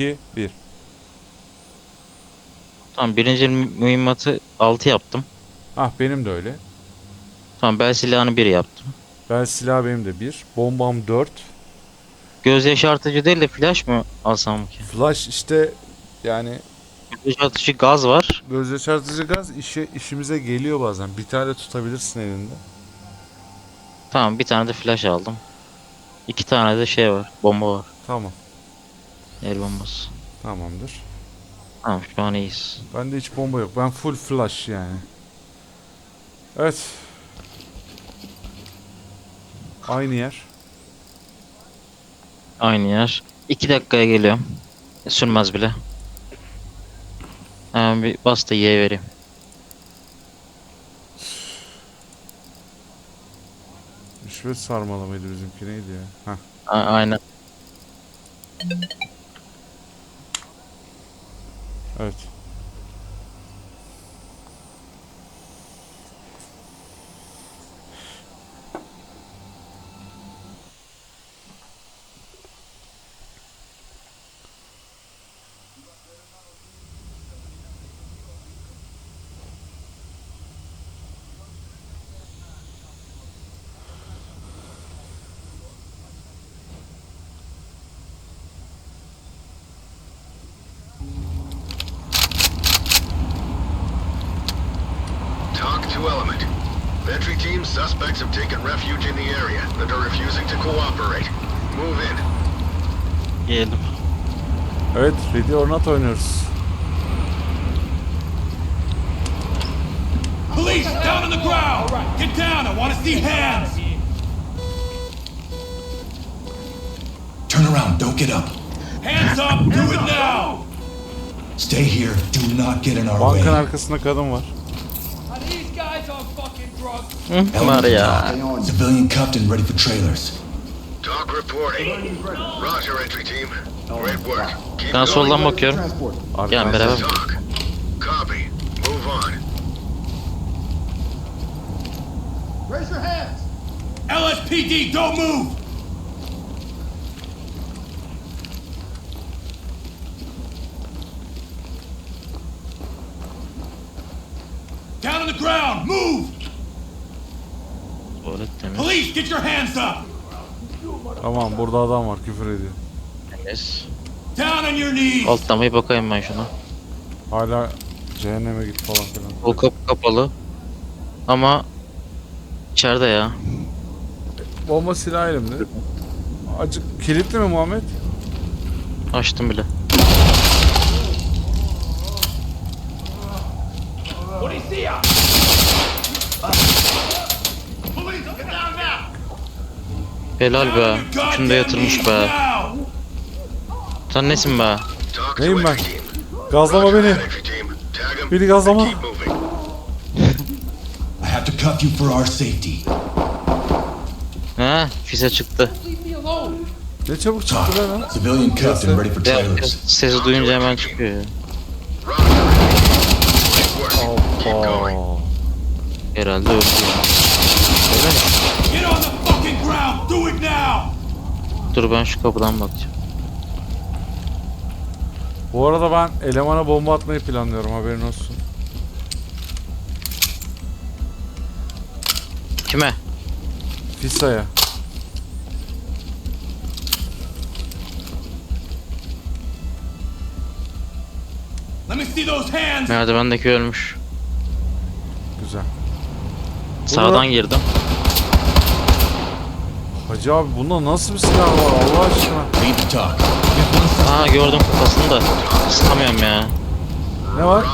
2, 1. Tamam birinci mühimmatı 6 yaptım. Ah benim de öyle. Tamam bel silahını 1 yaptım. Ben silah benim de 1. Bombam 4. Göz yaşartıcı değil de flash mı alsam ki? Flash işte yani Göz yaşartıcı gaz var. göz yaşartıcı gaz işe, işimize geliyor bazen. Bir tane tutabilirsin elinde. Tamam bir tane de flash aldım. İki tane de şey var. Bomba var. Tamam. El bombası. Tamamdır. Tamam şu an iyiyiz. Bende hiç bomba yok. Ben full flash yani. Evet. Aynı yer. Aynı yer. 2 dakikaya geliyorum. Sürmez bile. Hemen bir bas da Y'ye vereyim. Rüşvet sarmalamaydı bizimki neydi ya? Heh. A- aynen. Talk to Element. Entry team, suspects have taken refuge in the area and are refusing to cooperate. Move in. Geldim. Evet, Ready or Not oynuyoruz. Police, down on the ground! Get down, I want to see hands! Turn around, don't get up. Hands up, do it now! Stay here, do not get in our Bankın way. arkasında kadın var. Drugs? Hı, var ya. Civilian cuffed and ready for trailers. Talk reporting. Roger, entry team. Great work. Keep Ben soldan bakıyorum. Gel beraber. Copy. Move on. Raise your hands! LSPD, don't move! The ground, move! Tuvalet. Police, get your hands up! Tamam, burada adam var, küfür ediyor. Temiz. Down on your knees! Altlamayı bakayım ben şuna. Hala cehenneme git falan filan. Bu kapı kapalı. Ama içeride ya. Bomba silah elimde. Acık kilitli mi Muhammed? Açtım bile. Police, get down now! Helal be. Üçünü de yatırmış be. Sen nesin be? Neyim ben? Gazlama beni. Beni gazlama. and Keep moving. I have to cuff you for our safety. He, fize çıktı. Ne çabuk çıktı lan ha? Civilian and ready for trailers. sesi duyunca hemen çıkıyor ya. Herhalde öldü. Öyle mi? Dur ben şu kapıdan bakacağım. Bu arada ben elemana bomba atmayı planlıyorum haberin olsun. Kime? Fisa'ya. Let me see those hands! Merdivendeki ölmüş. Güzel. Sağdan girdim. Hacı abi bunda nasıl bir silah var Allah aşkına? Aa gördüm kafasını da. Sıkamıyorum ya. Ne var?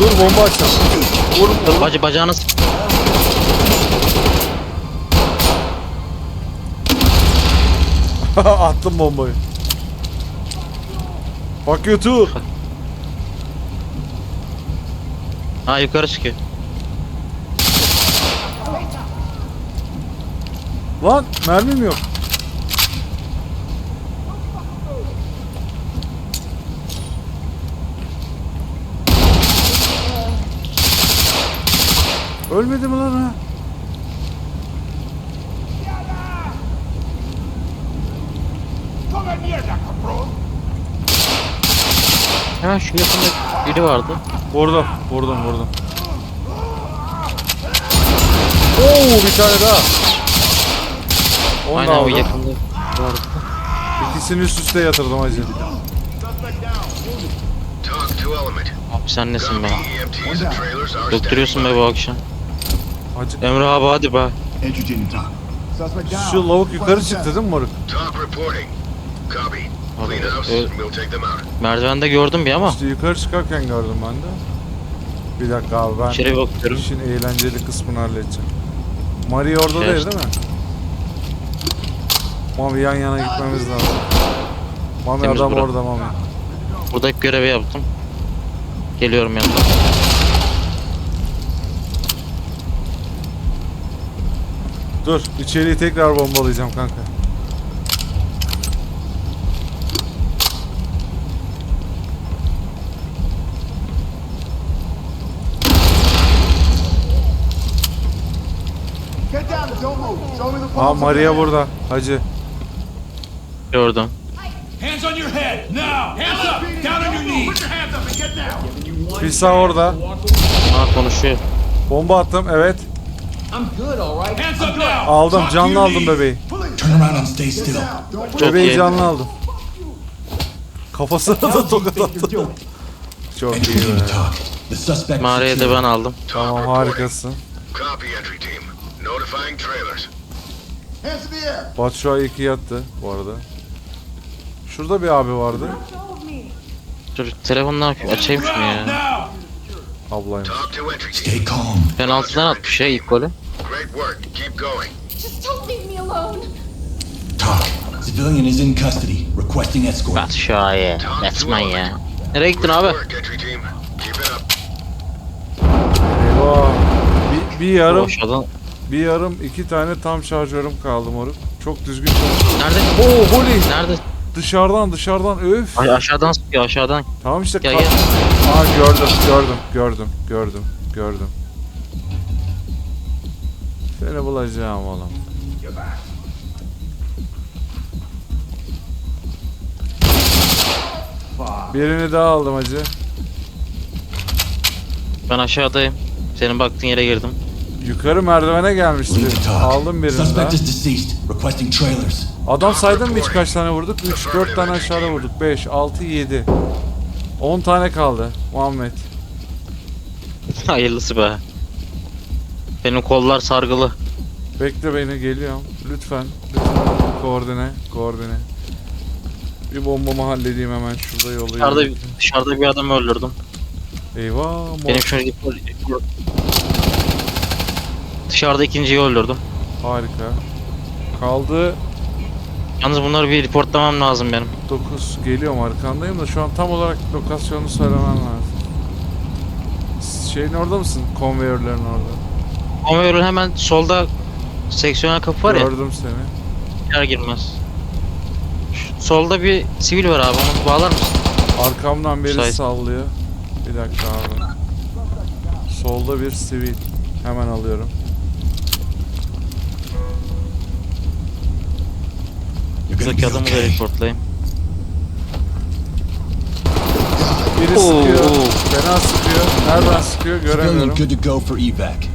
Dur bomba açacağım. Vur. Dur bacı bacağını Attım bombayı. Bak YouTube. Ha yukarı çıkıyor. Lan mermim yok. Ölmedi mi lan ha? Hemen şu yakında biri vardı. Vurdum, vurdum, vurdum. Oo bir tane daha. Onu da Aynen o aldım. yakında vardı. İkisini üst üste yatırdım hacı. Talk to element. Abi sen nesin be? EMTs and trailers are Döktürüyorsun be bu akşam. Hacı. Emre abi hadi be. Talk. Şu lavuk yukarı çıktı değil mi moruk? Talk reporting. Copy. Abi, Clean house, ö- and we'll take them out. Merdivende gördüm bir ama. İşte yukarı çıkarken gördüm ben de. Bir dakika abi ben İçeri bakıyorum. işin eğlenceli kısmını halledeceğim. Mari orada değil değil mi? Mami yan yana gitmemiz lazım. Mami Temiz adam bura. orada Mami. Buradaki görevi yaptım. Geliyorum yanına. Dur içeriği tekrar bombalayacağım kanka. Get down and don't move. Show me the Aa. Maria burada hacı. Gördüm. Hands on your head, now! Hands up! Down on your knees! Put your hands up and get down! Bir sağ orada. Aa konuşuyor. Bomba attım evet. Hands up now! Aldım canlı aldım bebeği. Turn around and stay still. Bebeği iyi. canlı aldım. Kafasına da tokat attım. Çok iyi be. Mağarayı da ben aldım. Tamam harikasın. Copy entry team. Notifying trailers. Hands in the air. Batu şu an iki yattı bu arada. Şurada bir abi vardı. Dur telefondan açayım şunu ya. Ablaymış. Stay calm. Penaltıdan atmış ya ilk golü. Great work. Keep going. Just don't leave me alone. Talk. Civilian is in custody. Requesting escort. Bat şahi. Batman ya. Nereye gittin abi? Eyvah. Bir, bir yarım, aşağıdan. bir yarım iki tane tam şarjörüm kaldı moruk. Çok düzgün Nerede? Oo holy. Nerede? Dışarıdan dışarıdan öf. Ay, aşağıdan sıkıyor aşağıdan. Tamam işte. Gel gel. Aa gördüm gördüm gördüm gördüm gördüm. Seni bulacağım oğlum. Birini daha aldım hacı. Ben aşağıdayım. Senin baktığın yere girdim. Yukarı merdivene gelmişti. Aldım birini daha. Adam saydın mı hiç kaç tane vurduk? 3, 4 tane aşağıda vurduk. 5, 6, 7. 10 tane kaldı Muhammed. Hayırlısı be. Benim kollar sargılı. Bekle beni geliyorum. Lütfen. Lütfen. Koordine. Koordine. Bir bombamı halledeyim hemen şurada Dışarıda, yollayayım. dışarıda bir adamı öldürdüm. Eyvah. Benim şunu Dışarıda ikinciyi öldürdüm. Harika. Kaldı Yalnız bunları bir reportlamam lazım benim. 9. Geliyorum arkandayım da şu an tam olarak lokasyonu söylemem lazım. Şeyin orada mısın? Konveyörlerin orada. Konveyörün hemen solda seksiyona kapı var ya. Gördüm seni. Girer girmez. Şu solda bir sivil var abi onu bağlar mısın? Arkamdan biri Müsait. sallıyor. Bir dakika abi. Solda bir sivil. Hemen alıyorum. Be adamı da reportlayayım. Biri Oo. sıkıyor. Fena sıkıyor. Nereden sıkıyor Civilian göremiyorum. good to go for evac.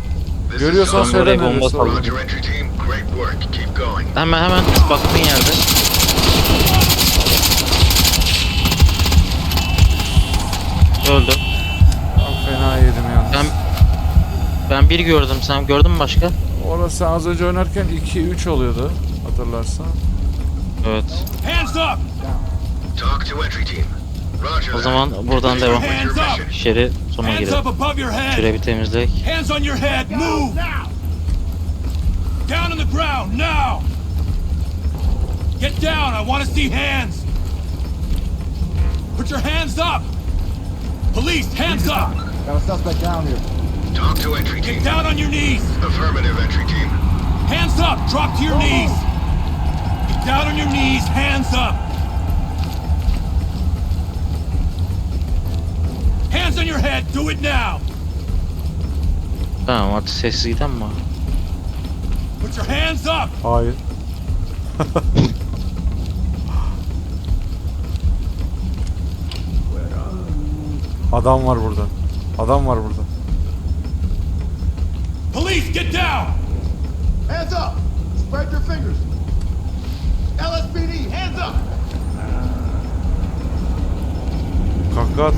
Görüyorsan Ben Tom. söyle bomba neresi saldım. olduğunu. Roger, entry team. Great work. Keep going. Hemen hemen baktığın yerde. Öldü. Çok fena yedim yalnız. Ben ben bir gördüm. Sen gördün mü başka? Orası az önce oynarken 2-3 oluyordu. Hatırlarsan. Evet. Hands up! Talk to entry team. Roger O that. zaman buradan devam. With your mission. İçeri sona Hands girelim. up above your head! Şurayı bir temizleyek. Hands on your head! Move! Down on the ground, now! Get down! I want to see hands! Put your hands up! Police, hands up! Got a suspect down here. Talk to entry team. Get down on your knees! Affirmative, entry team. Hands up! Drop to your knees! Down on your knees, hands up! Hands on your head, do it now! Ah, tamam at sessizden mi? Uh. Put your hands up! Oh, Hayır. Adam var burada. Adam var burada. Police get down! Hands up! Spread your fingers! LSPD, hands up! Kahkaha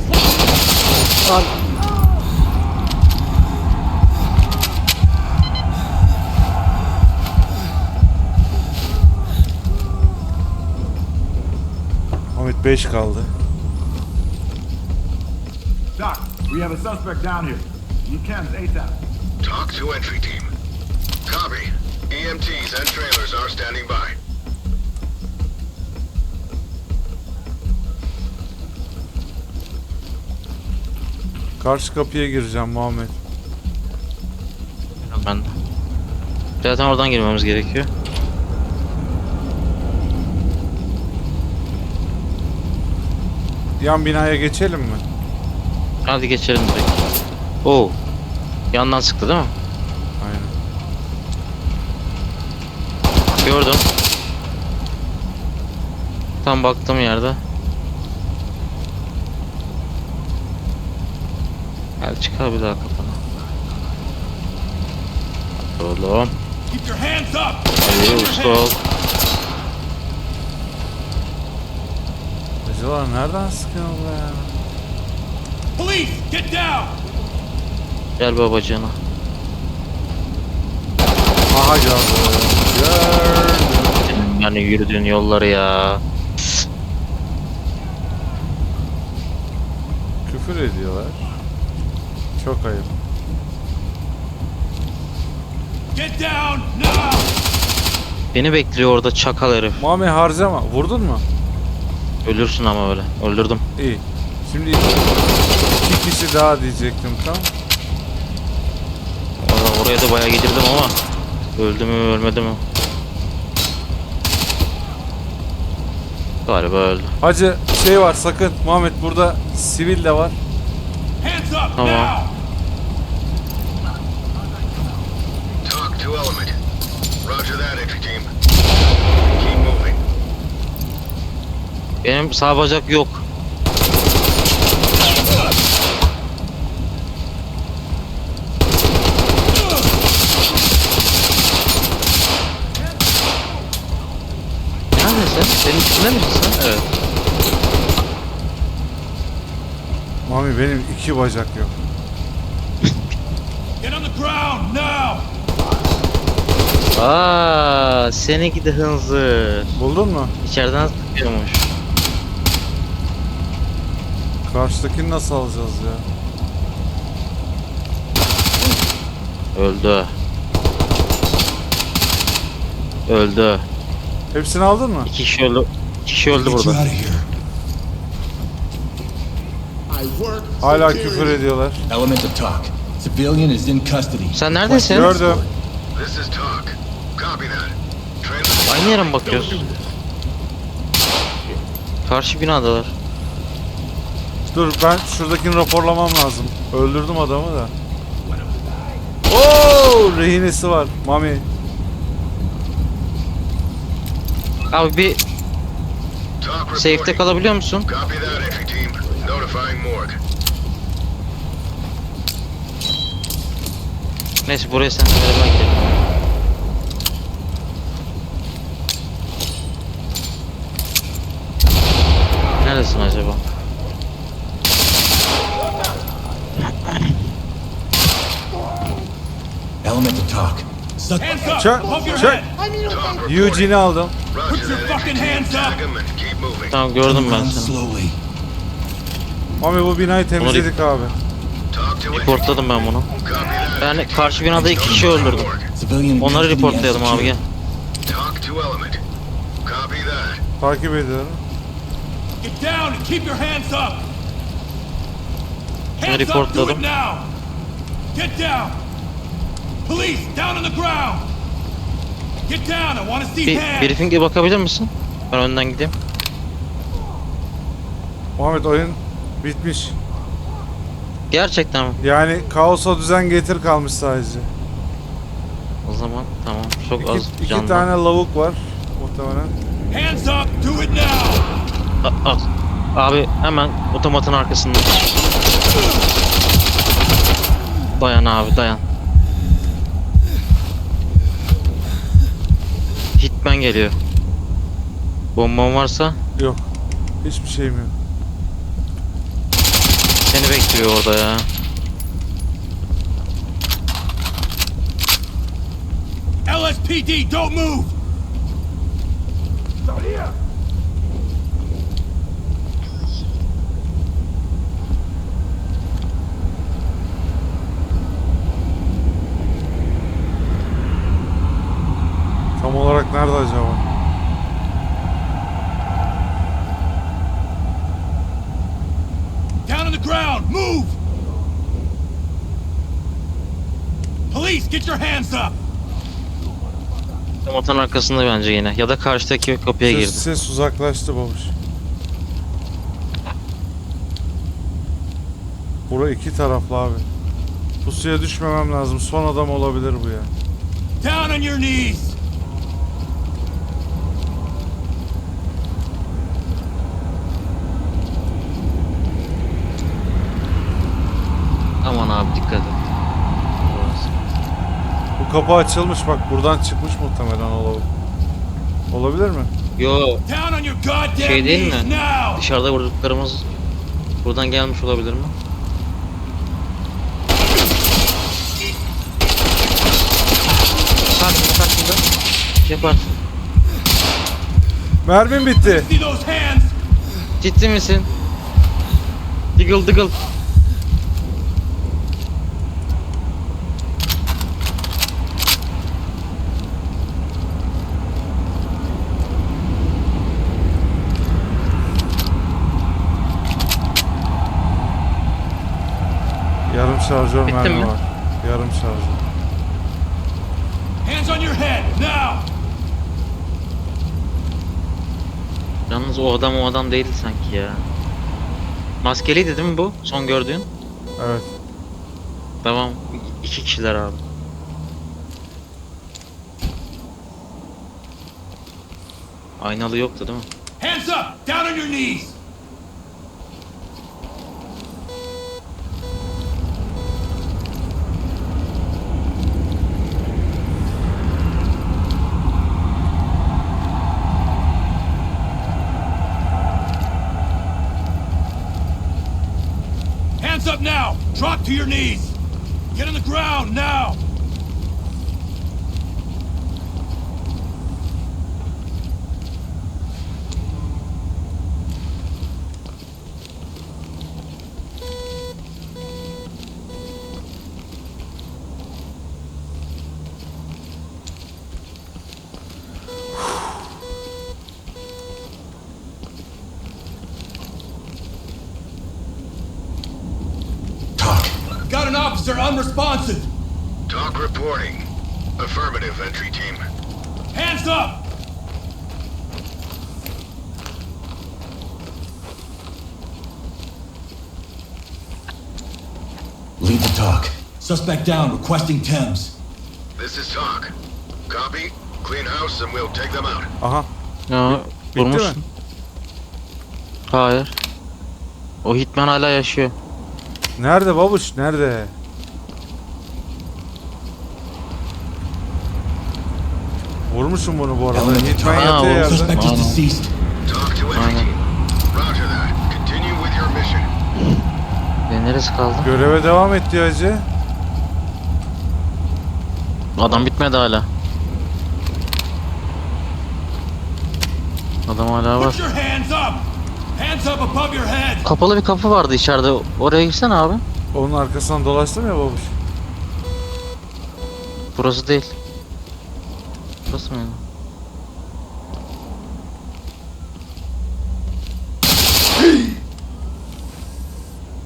at. Ahmet 5 kaldı. Doc, we have a suspect down here. You can ASAP. Talk to entry team. Copy. EMTs and trailers are standing by. Karşı kapıya gireceğim Muhammed. Ben de. Zaten oradan girmemiz gerekiyor. Yan binaya geçelim mi? Hadi geçelim direkt. Oo. Yandan sıktı değil mi? Aynen. Gördüm. Tam baktığım yerde. Gel çıkar bir daha kafana. Oğlum. Your usta ol. Acaba nereden sıkıyor bu ya? Police, get down! Gel babacığına. Aha gördüm. Gördüm. Yani yürüdüğün yolları ya. Küfür ediyorlar. Çok ayıp. Get down now! Beni bekliyor orada çakal herif. Muhammed harcama. Vurdun mu? Ölürsün ama öyle. Öldürdüm. İyi. Şimdi iki, kişi daha diyecektim tam. Orada, oraya da bayağı gidirdim ama. Öldü mü ölmedi mi? Galiba öldü. Hacı şey var sakın. Muhammed burada sivil de var. Hands up Come on. now! Talk to element. Roger that, entry team. Keep moving. Benim sağ bacak yok. Neredesin? Senin içinde misin sen? Evet. Mami benim iki bacak yok. Get on the ground now! Aa, seni gidi hınzır. Buldun mu? İçeriden sıkıyormuş. Karşıdakini nasıl alacağız ya? Öldü. Öldü. Hepsini aldın mı? İki kişi öldü. İki kişi öldü burada. Hala küfür ediyorlar. Element of talk. Civilian is in custody. Sen neredesin? Gördüm. This is talk. Copy that. Aynı yere mi bakıyoruz? Karşı binadalar. Dur ben şuradakini raporlamam lazım. Öldürdüm adamı da. Oo, rehinesi var. Mami. Abi bir safe'te kalabiliyor musun? Morgue. Neyse buraya seninle beraber gidelim. Neredesin acaba? Element of talk. Suck. Hands up Check, above your check. head! Talk reporting. Eugene'i aldım. Roger Put your that, fucking entry team. hands up. Tag 'em and keep moving. Tamam gördüm ben seni. slowly. Mami bu binayı temizledik abi. Reportladım ben bunu. Entry karşı binada iki kişi öldürdüm. Onları reportlayalım abi gel. Takip ediyorum. Get down and keep your hands up! Hands up, do reportladım. it now! Get down! Police, down on the ground! Get down, I want to see Bir hands! briefing'e bakabilir misin? Ben önden gideyim. Muhammed oyun bitmiş. Gerçekten mi? Yani kaosa düzen getir kalmış sadece. O zaman tamam. Çok İki, az iki canlı. tane lavuk var muhtemelen. Hands up, do it now! A- al. Abi hemen otomatın arkasında. Dayan abi dayan. Hitman geliyor. Bomban varsa Yok. Hiçbir şeyim yok. seni bekliyor orada ya. LSPD, don't move! Tam olarak nerede acaba? Down on the ground, move! Police, get your hands up! Motorun arkasında bence yine. Ya da karşıdaki kapıya Ses, girdi. ses uzaklaştı babuş. Bura iki taraflı abi. Pusuya düşmemem lazım. Son adam olabilir bu ya. Down on your knees! Aman abi dikkat et. Bu kapı açılmış bak buradan çıkmış muhtemelen o lavuk. Olabilir mi? Yo Şey değil mi? dışarıda vurduklarımız buradan gelmiş olabilir mi? Karşında karşında. Yaparsın. Mermim bitti. Ciddi misin? Diggle diggle. Yarım şarjör Bitti mermi mi? var. Yarım şarjör. Hands on your head, now! Yalnız o adam o adam değildi sanki ya. Maskeliydi değil mi bu? Son gördüğün. Evet. Tamam. iki kişiler abi. Aynalı yoktu değil mi? Hands up! Down on your knees! To your knees! Get on the ground now! Talk. Got an officer unresponsive! Talk reporting. Affirmative, entry team. Hands up! Lead the talk. Suspect down, requesting Thames. This is Talk. Copy. Clean house and we'll take them out. Aha. Ya Bitti vurmuş. mi? Hayır. O Hitman hala yaşıyor. Nerede babuş? Nerede? Vurmuşum bunu bu arada. Hitman o yerde. Suspect is deceased. Talk to entry team. Roger that. Continue with your mission. Ya neresi kaldı? Göreve devam etti hacı. Adam bitmedi hala. Adam hala var. Put your hands up! Hands up above your head! Kapalı bir kapı vardı içeride. Oraya gitsene abi. Onun arkasından dolaştım ya babuş. Burası değil. Burası mıydı?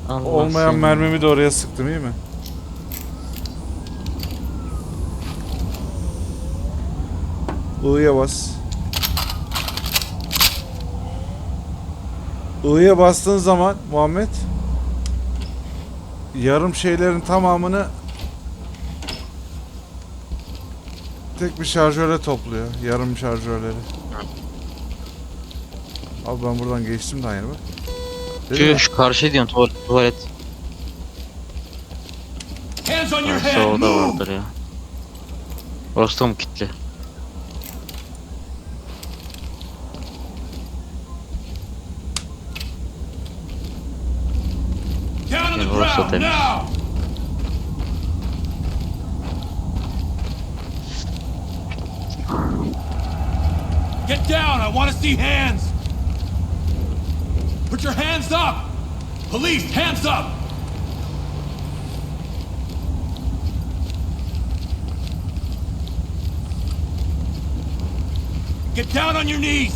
Allah Olmayan seni. mermimi de oraya sıktım iyi mi? I'ya bas. I'ya bastığın zaman Muhammed yarım şeylerin tamamını tek bir şarjöre topluyor. Yarım şarjörleri. Abi ben buradan geçtim daha yeni bak. Şu, şu karşı diyorsun tuvalet. tuvalet. Hands on your Varsa head. orada Move. vardır ya. Orası da mı kilitli? Down on the ground now. Down. I want to see hands. Put your hands up. Police, hands up. Get down on your knees.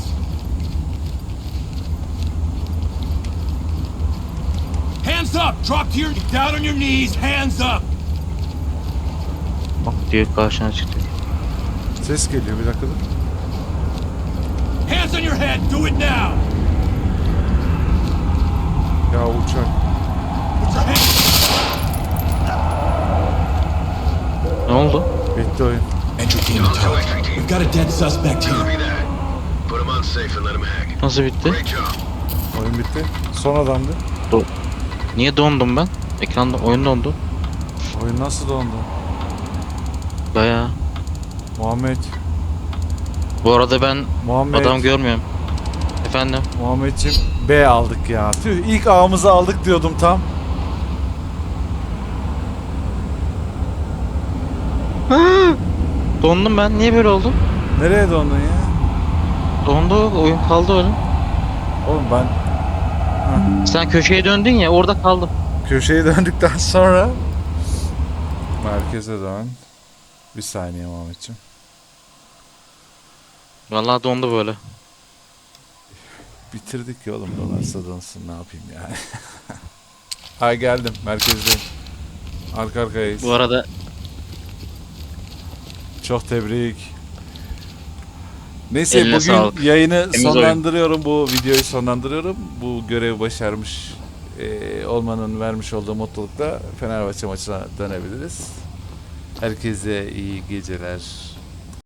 Hands up. Drop to your Get down on your knees. Hands up. Bak diyor karşına çıktı. Ses geliyor bir dakika dur. Hands on your head. Do it now. Ya uçak. Put your hands. Ne oldu? Bitti oyun. Entry team to to talk. entry team. We've got a dead suspect here. Put him on safe and let him hang. Nasıl bitti? Great job. Oyun bitti. Son adamdı. Niye dondum ben? Ekranda oyun dondu. Oyun nasıl dondu? Baya. Muhammed. Bu arada ben Muhammed. adam görmüyorum. Efendim? Muhammedciğim B aldık ya. Tüh ilk A'mızı aldık diyordum tam. Dondum ben. Niye böyle oldu? Nereye dondun ya? Dondu. Oyun kaldı öyle. Oğlum ben Sen köşeye döndün ya orada kaldım. köşeye döndükten sonra merkeze dön. Bir saniye Muhammedciğim. Vallahi dondu böyle. Bitirdik ya oğlum dolarsa dönsün ne yapayım yani. Ay geldim merkezdeyim. Arka arkayayız. Bu arada Çok tebrik. Neyse Eline bugün sağlık. yayını Temiz sonlandırıyorum. Bu videoyu sonlandırıyorum. Bu görevi başarmış e, olmanın vermiş olduğu mutlulukla Fenerbahçe maçına dönebiliriz. Herkese iyi geceler.